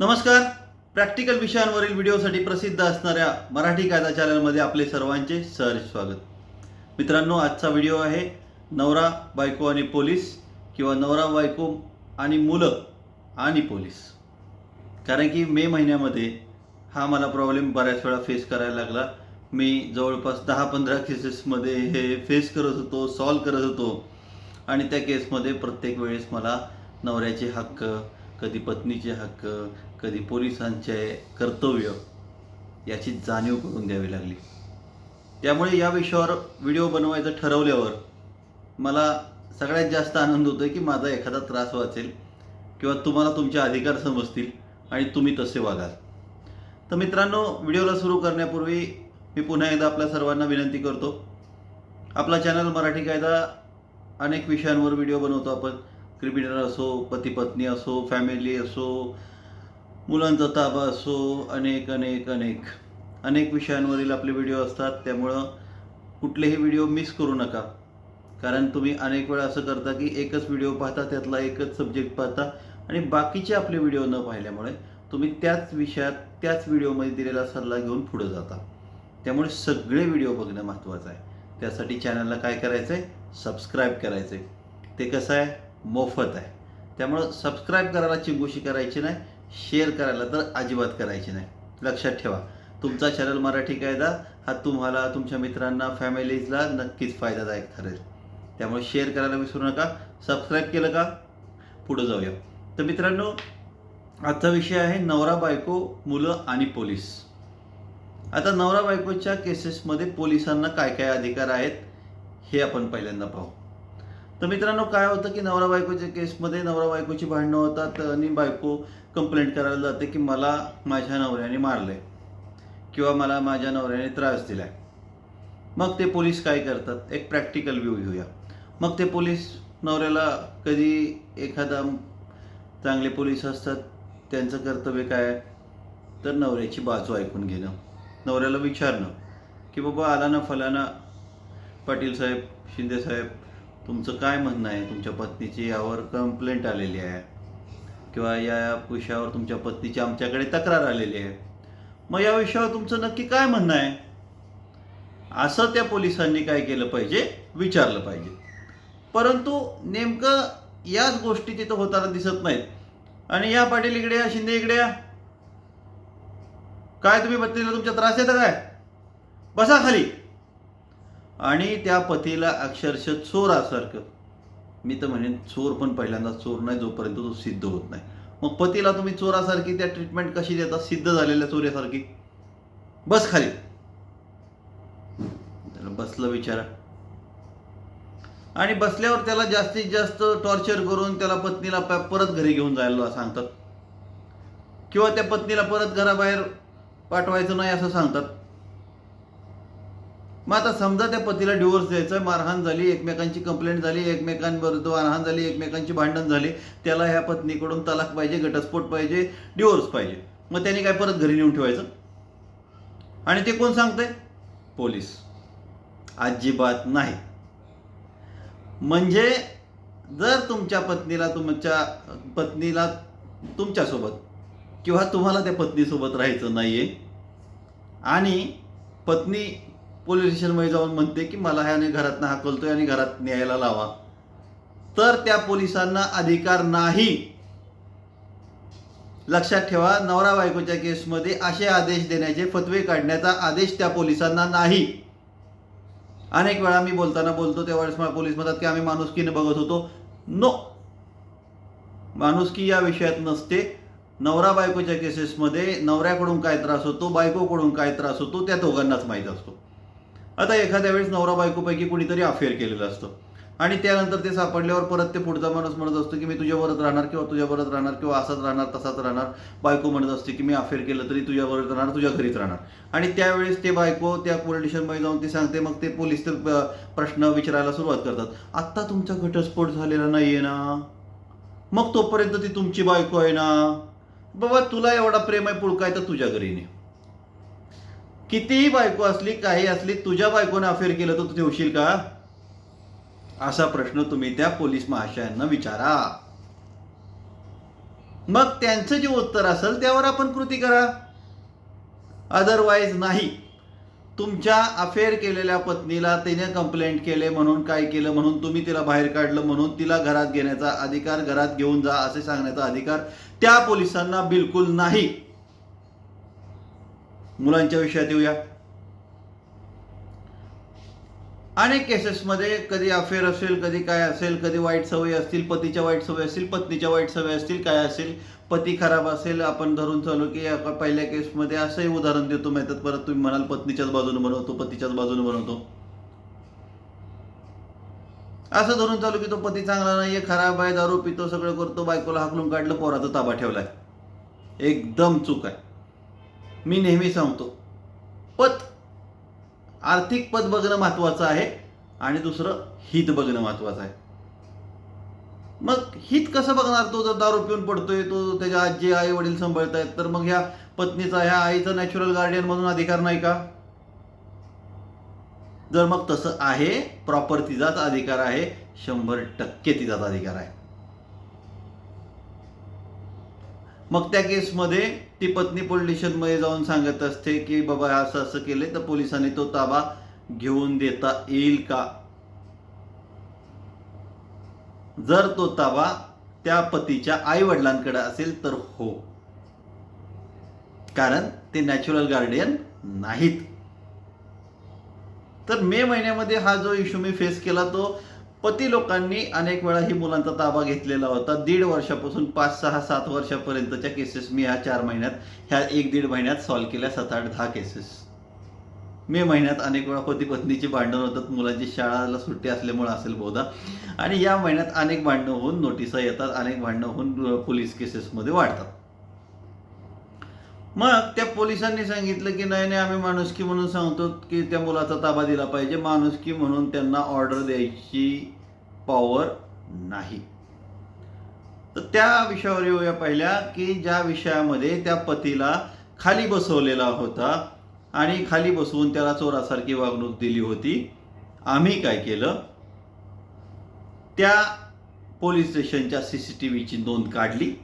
नमस्कार. प्रॅक्टिकल विषयांवरील व्हिडिओसाठी प्रसिद्ध असणाऱ्या मराठी कायदा चॅनलमध्ये आपले सर्वांचे सहर्ष स्वागत. मित्रांनो आजचा व्हिडिओ आहे नवरा बायको आणि पोलीस किंवा नवरा बायको आणि मुलं आणि पोलीस. कारण की मे महिन्यामध्ये हा मला प्रॉब्लेम बऱ्याच वेळा फेस करायला लागला. मी जवळपास दहा पंधरा केसेसमध्ये हे फेस करत होतो सॉल्व करत होतो. आणि त्या केसमध्ये प्रत्येक वेळेस मला नवऱ्याचे हक्क कधी पत्नीचे हक्क कधी पोलिसांचे कर्तव्य याची जाणीव करून द्यावी लागली. त्यामुळे या विषयावर व्हिडिओ बनवायचं ठरवल्यावर मला सगळ्यात जास्त आनंद होतो की माझा एखादा त्रास वाचेल किंवा तुम्हाला तुमचे अधिकार समजतील आणि तुम्ही तसे वागाल. तर मित्रांनो व्हिडिओला सुरू करण्यापूर्वी मी पुन्हा एकदा आपल्या सर्वांना विनंती करतो. आपला चॅनल मराठी कायदा अनेक विषयांवर व्हिडिओ बनवतो आपण. क्रिमिनल असो पती पत्नी असो फॅमिली असो मुलांचा ताबा असो अनेक अनेक अनेक. अनेक विषयांवरील आपले व्हिडिओ असतात त्यामुळं कुठलेही व्हिडिओ मिस करू नका. कारण तुम्ही अनेक वेळा असं करता की एकच व्हिडिओ पाहता त्यातला एकच सब्जेक्ट पाहता आणि बाकीचे आपले व्हिडिओ न पाहिल्यामुळे तुम्ही त्याच विषयात त्याच व्हिडिओमध्ये दिलेला सल्ला घेऊन पुढे जाता. त्यामुळे सगळे व्हिडिओ बघणं महत्त्वाचं आहे. त्यासाठी चॅनलला काय करायचं आहे सबस्क्राईब करायचं आहे ते कसं आहे? मोफत आहे. त्यामुळं सबस्क्राईब करायला चिंगुशी करायची नाही शेअर करायला तर अजिबात करायची नाही. लक्षात ठेवा. तुमचा चॅनल मराठी कायदा हा तुम्हाला तुमच्या मित्रांना फॅमिलीजला नक्कीच फायदादायक ठरेल. त्यामुळे शेअर करायला विसरू नका. सबस्क्राईब केलं का? पुढं जाऊया. तर मित्रांनो आजचा विषय आहे नवरा बायको मुलं आणि पोलीस. आता नवरा बायकोच्या केसेसमध्ये पोलिसांना काय काय अधिकार आहेत हे आपण पहिल्यांदा पाहू. तर मित्रांनो काय होतं की नवरा बायकोच्या केसमध्ये नवरा बायकोची भांडणं होतात आणि बायको कंप्लेंट करायला जाते की मला माझ्या नवऱ्याने मारलंय किंवा मला माझ्या नवऱ्याने त्रास दिलाय. मग ते पोलीस काय करतात? एक प्रॅक्टिकल व्ह्यू घेऊया. मग ते पोलीस नवऱ्याला कधी एखादा चांगले पोलीस असतात त्यांचं कर्तव्य काय? तर नवऱ्याची बाजू ऐकून घेणं. नवऱ्याला विचारणं की बाबा आला ना फलाना पाटील साहेब शिंदे साहेब तुमचं काय म्हणणं आहे? तुमच्या पत्नीची यावर कंप्लेंट आलेली आहे. किंवा या विषयावर तुमच्या पत्नीची आमच्याकडे तक्रार आलेली आहे. मग या विषयावर तुमचं नक्की काय म्हणणं आहे? असं त्या पोलिसांनी काय केलं पाहिजे? विचारलं पाहिजे. परंतु नेमकं याच गोष्टी तिथं होताना दिसत नाहीत. आणि या पाटील इकडे या शिंदे इकडे या. काय तुम्ही पत्नीला तुमच्या त्रास येतं काय? बसा खाली. आणि त्या पतीला अक्षरशः चोरासारखं. मी तर म्हणेन चोर पण पहिल्यांदा चोर नाही जोपर्यंत तो सिद्ध होत नाही. मग पतीला तुम्ही चोरासारखी त्या ट्रीटमेंट कशी देता? सिद्ध झालेल्या चोऱ्यासारखी? बस खाली. त्याला बसलं विचारा. आणि बसल्यावर त्याला जास्तीत जास्त टॉर्चर करून त्याला पत्नीला परत घरी घेऊन जायला सांगतात. किंवा त्या पत्नीला परत घराबाहेर पाठवायचं नाही असं सांगतात. मग आता समजा त्या पतीला डिवोर्स द्यायचा मारहाण झाली एकमेकांची कंप्लेंट झाली एकमेकांबरोबर मारहाण झाली एकमेकांची भांडण झाली त्याला ह्या पत्नीकडून तलाक पाहिजे घटस्फोट पाहिजे डिवोर्स पाहिजे. मग त्याने काय परत घरी नेऊन ठेवायचं? आणि ते कोण सांगतंय? पोलीस. अजिबात नाही. म्हणजे जर तुमच्या पत्नीला तुमच्या पत्नीला तुमच्यासोबत किंवा तुम्हाला त्या पत्नीसोबत राहायचं नाही आहे आणि पत्नी पोलीस स्टेशनमध्ये जाऊन म्हणते की मला ह्याने घरातनं हाकलतोय आणि घरात न्यायला लावा. तर त्या पोलिसांना अधिकार नाही. लक्षात ठेवा नवरा बायकोच्या केसमध्ये असे आदेश देण्याचे फतवे काढण्याचा आदेश त्या पोलिसांना नाही. अनेक वेळा मी बोलताना बोलतो त्यावेळेस मला पोलीस म्हणतात की आम्ही माणुसकीने बघत होतो. नो माणुसकी या विषयात नसते. नवरा बायकोच्या केसेसमध्ये नवऱ्याकडून काय त्रास होतो बायकोकडून काय त्रास होतो त्या दोघांनाच माहीत असतो. आता एखाद्या वेळेस नवरा बायकोपैकी कुणीतरी अफेअर केलेलं असतं. आणि त्यानंतर ते सापडल्यावर परत ते पुढचा माणूस म्हणत असतो की मी तुझ्यावरच राहणार किंवा तुझ्यावरच राहणार किंवा असाच राहणार तसाच राहणार. बायको म्हणत असते की मी अफेअर केलं तरी तुझ्यावरच राहणार तुझ्या घरीच राहणार. आणि त्यावेळेस ते बायको त्या पोलीस स्टेशनमध्ये जाऊन ते सांगते मग ते पोलीस ते प्रश्न विचारायला सुरुवात करतात. आत्ता तुमचा घटस्फोट झालेला नाही आहे ना? मग तोपर्यंत ती तुमची बायको आहे ना? बाबा तुला एवढा प्रेम आहे पुळकाय तर तुझ्या घरीने कितीही बायको असली काही असली तुझ्या बायकोने अफेअर केलं तर तू ठेवशील का? असा प्रश्न तुम्ही त्या पोलीस महाशयांना विचारा. मग त्यांचं जे उत्तर असेल त्यावर आपण कृती करा. अदरवाईज नाही. तुमच्या अफेअर केलेल्या पत्नीला तिने कंप्लेंट केले म्हणून काय केलं म्हणून तुम्ही तिला बाहेर काढलं म्हणून तिला घरात घेण्याचा अधिकार घरात घेऊन जा असे सांगण्याचा अधिकार त्या पोलिसांना बिलकुल नाही. मुलांच्या विषयात येऊया. अनेक केसेसमध्ये कधी अफेअर असेल कधी काय असेल कधी वाईट सवयी असतील पतीच्या वाईट सवयी असतील पत्नीच्या वाईट सवयी असतील काय असेल पती खराब असेल आपण धरून चालू की पहिल्या केसमध्ये असंही उदाहरण देतो माहितात परत तुम्ही म्हणाल पत्नीच्याच बाजूने बनवतो पतीच्याच बाजूने बनवतो. असं धरून चालू की तो पती चांगला नाहीये खराब आहे दारू पितो सगळं करतो बायकोला हाकलून काढलं पोराचा ताबा ठेवलाय. एकदम चूक आहे. मी नेहमी सांगतो पत. आर्थिक पद बघणं महत्वाचं आहे आणि दुसरं हित बघणं महत्वाचं आहे. मग हित कसं बघणार? तो जर दारू पिऊन पडतोय तो त्याच्या आजी आई वडील सांभाळत आहेत तर मग ह्या पत्नीचा ह्या आईचा नॅचरल गार्डियन म्हणून अधिकार नाही का? जर मग तसं आहे प्रॉपर तिचाच अधिकार आहे शंभर टक्के तिचाच अधिकार आहे. मग त्या केसमध्ये ती पत्नी पोलीस स्टेशनमध्ये जाऊन सांगत असते की बाबा असं असं केले तर पोलिसांनी तो ताबा घेऊन देता येईल का? जर तो ताबा त्या पतीच्या आई वडिलांकडे असेल तर हो. कारण ते नॅचरल गार्डियन नाहीत. तर मे महिन्यामध्ये हा जो इश्यू मी फेस केला तो पती लोकांनी अनेक वेळा ही मुलांचा ताबा घेतलेला होता. दीड वर्षापासून पाच सहा सात वर्षापर्यंतच्या केसेस मी ह्या चार महिन्यात ह्या एक दीड महिन्यात सॉल्व्ह केल्या सात आठ दहा केसेस मे महिन्यात अनेक वेळा पती पत्नीची भांडणं होतात मुलांची शाळाला सुट्टी असल्यामुळे असेल बहुधा आणि या महिन्यात अनेक भांडणं होऊन नोटिसा येतात अनेक भांडणं होऊन पोलीस केसेसमध्ये वाढतात. मग त्या पोलिसांनी सांगितलं की नाही नाही आम्ही माणुसकी म्हणून सांगतो की त्या मुलाचा ताबा दिला पाहिजे. माणुसकी म्हणून त्यांना ऑर्डर द्यायची पॉवर नाही. तर त्या विषयावर येऊया पहिल्या की ज्या विषयामध्ये त्या पतीला खाली बसवलेला होता आणि खाली बसवून त्याला चोरासारखी वागणूक दिली होती. आम्ही काय केलं? त्या पोलीस स्टेशनच्या सी सी टी व्हीची नोंद काढली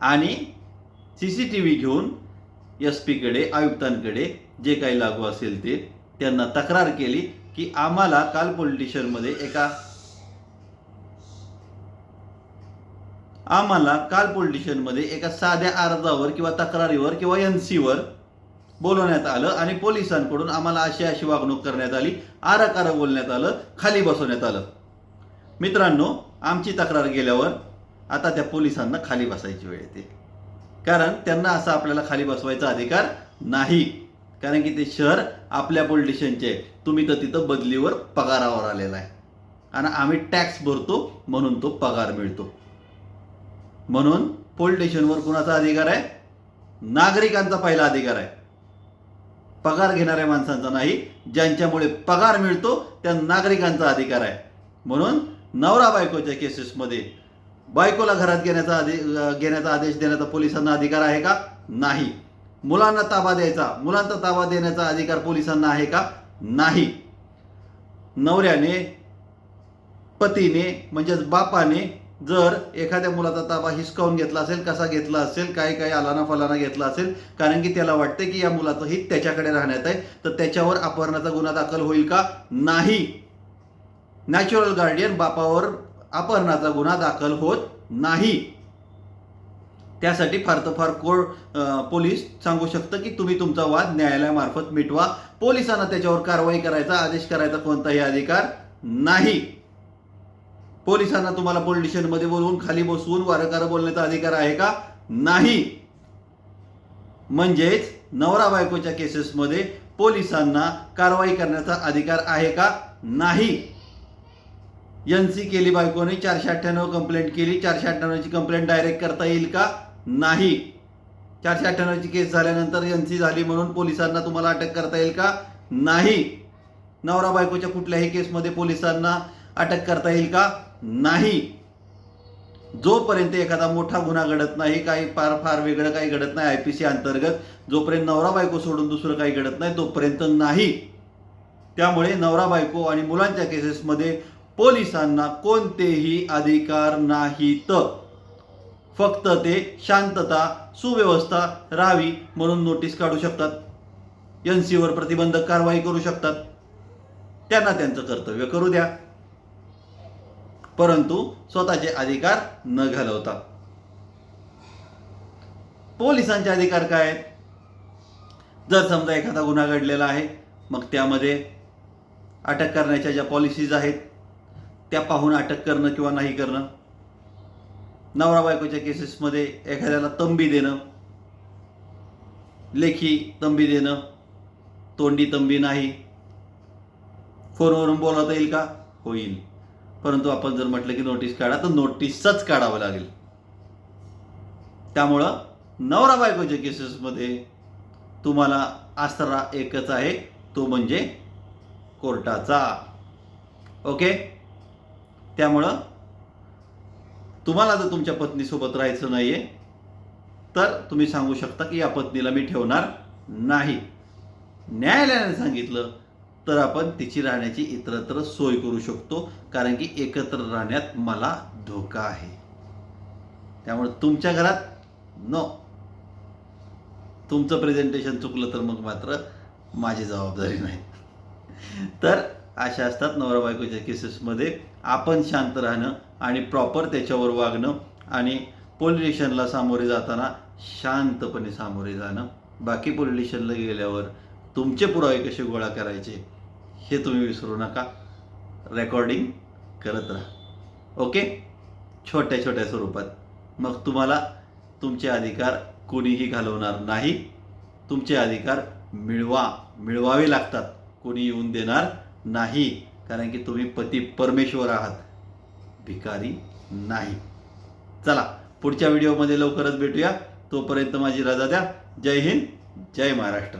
आणि सी सी टी व्ही घेऊन एस पीकडे आयुक्तांकडे जे काही लागू असेल ते त्यांना तक्रार केली की आम्हाला काल पोलिटिशनमध्ये एका आम्हाला काल पोलिटिशनमध्ये एका साध्या अर्जावर किंवा तक्रारीवर किंवा एन सीवर बोलवण्यात आलं आणि पोलिसांकडून आम्हाला अशी अशी वागणूक करण्यात आली आराकारा बोलण्यात आलं खाली बसवण्यात आलं. मित्रांनो आमची तक्रार गेल्यावर आता त्या पोलिसांना खाली बसायची वेळ येते. कारण त्यांना असा आपल्याला खाली बसवायचा अधिकार नाही. कारण की ते शहर आपल्या पोलिटिशियनचे तुम्ही तर तिथं बदलीवर पगारावर आलेला आहे. आणि आम्ही टॅक्स भरतो म्हणून तो पगार मिळतो. म्हणून पोलीस कुणाचा अधिकार आहे? नागरिकांचा पहिला अधिकार आहे. पगार घेणाऱ्या माणसांचा नाही ज्यांच्यामुळे पगार मिळतो त्या नागरिकांचा अधिकार आहे. म्हणून नवरा बायकोच्या केसेसमध्ये बायकोला घरात घेण्याचा आदे घेण्याचा आदेश देण्याचा पोलिसांना अधिकार आहे का? नाही. मुलांना ताबा द्यायचा. मुलांचा ताबा देण्याचा अधिकार पोलिसांना आहे का? नाही. नवऱ्याने पतीने म्हणजेच बापाने जर एखाद्या मुलाचा ताबा हिसकावून घेतला असेल कसा घेतला असेल काय काय आलाना फलाना घेतला असेल कारण की त्याला वाटते की या मुलाचं हित त्याच्याकडे राहण्यात आहे तर त्याच्यावर अपहरणाचा गुन्हा दाखल होईल का? नाही. नॅचरल गार्डियन बापावर अपहरणाचा गुन्हा दाखल होत नाही. त्यासाठी फार तर फार कोर्ट पोलीस सांगू शकतं की तुम्ही तुमचा वाद न्यायालयामार्फत मिटवा. पोलिसांना त्याच्यावर कारवाई करायचा आदेश करायचा कोणताही अधिकार नाही. पोलिसांना तुम्हाला पोलीस स्टेशनमध्ये बोलवून खाली बसवून वारंकार बोलण्याचा अधिकार आहे का? नाही. म्हणजेच नवरा बायकोच्या केसेसमध्ये पोलिसांना कारवाई करण्याचा अधिकार आहे का? नाही. एन सी केली बायकोने चारशे अठ्ठ्याण्णव कंप्लेंट केली. चारशे अठ्ठ्याण्णवची कंप्लेंट डायरेक्ट करता येईल का? नाही. चारशे अठ्ठ्याण्णवची केस झाल्यानंतर एन सी झाली म्हणून पोलिसांना तुम्हाला अटक करता येईल का? नाही. नवरा बायकोच्या कुठल्याही केसमध्ये पोलिसांना अटक करता येईल का? नाही. जोपर्यंत एखादा मोठा गुन्हा घडत नाही काही फार फार वेगळं काही घडत नाही आय पी सी अंतर्गत जोपर्यंत नवरा बायको सोडून दुसरं काही घडत नाही तोपर्यंत नाही. त्यामुळे नवरा बायको आणि मुलांच्या केसेसमध्ये पोलिसांना कोणतेही अधिकार नाहीत. फक्त ते शांतता सुव्यवस्था राहावी म्हणून नोटीस काढू शकतात. एन सीवर प्रतिबंधक कारवाई करू शकतात. त्यांना त्यांचं कर्तव्य करू द्या. परंतु स्वतःचे अधिकार न घालवता. पोलिसांचे अधिकार काय आहेत? जर समजा एखादा गुन्हा घडलेला आहे मग त्यामध्ये अटक करण्याच्या ज्या पॉलिसीज आहेत त्या पाहून अटक करणं किंवा नाही करणं नवरा बायकोच्या केसेसमध्ये एखाद्याला तंबी देणं लेखी तंबी देणं तोंडी तंबी नाही फोनवरून बोलावता येईल का? होईल. परंतु आपण जर म्हटलं की नोटीस काढा तर नोटीसच काढावं लागेल. त्यामुळं नवरा बायकोच्या केसेसमध्ये तुम्हाला आसरा एकच आहे तो म्हणजे कोर्टाचा. ओके त्यामुळं तुम्हाला जर तुमच्या पत्नीसोबत राहायचं नाही आहे तर तुम्ही सांगू शकता की या पत्नीला मी ठेवणार नाही. न्यायालयाने सांगितलं तर आपण तिची राहण्याची इतरत्र सोय करू शकतो कारण की एकत्र राहण्यात मला धोका आहे. त्यामुळे तुमच्या घरात नो तुमचं प्रेझेंटेशन चुकलं तर मग मात्र माझी जबाबदारी नाही. तर अशा असतात नवरा बायकोच्या केसेसमध्ये. आपण शांत राहणं आणि प्रॉपर त्याच्यावर वागणं आणि पोलीस सामोरे जाताना शांतपणे सामोरे जाणं. बाकी पोलीस गेल्यावर तुमचे पुरावे कसे गोळा करायचे हे तुम्ही विसरू नका. रेकॉर्डिंग करत राहा. ओके? छोट्या छोट्या स्वरूपात. मग तुम्हाला तुमचे अधिकार कोणीही घालवणार नाही. तुमचे अधिकार मिळवा मिळवावे लागतात. कोणी येऊन देणार नाही कारण की तुम्ही पती परमेश्वर आहात. भिकारी नाही. चला पुढच्या व्हिडिओमध्ये लवकरच भेटूया. तोपर्यंत माझी रजा द्या. जय हिंद जय महाराष्ट्र.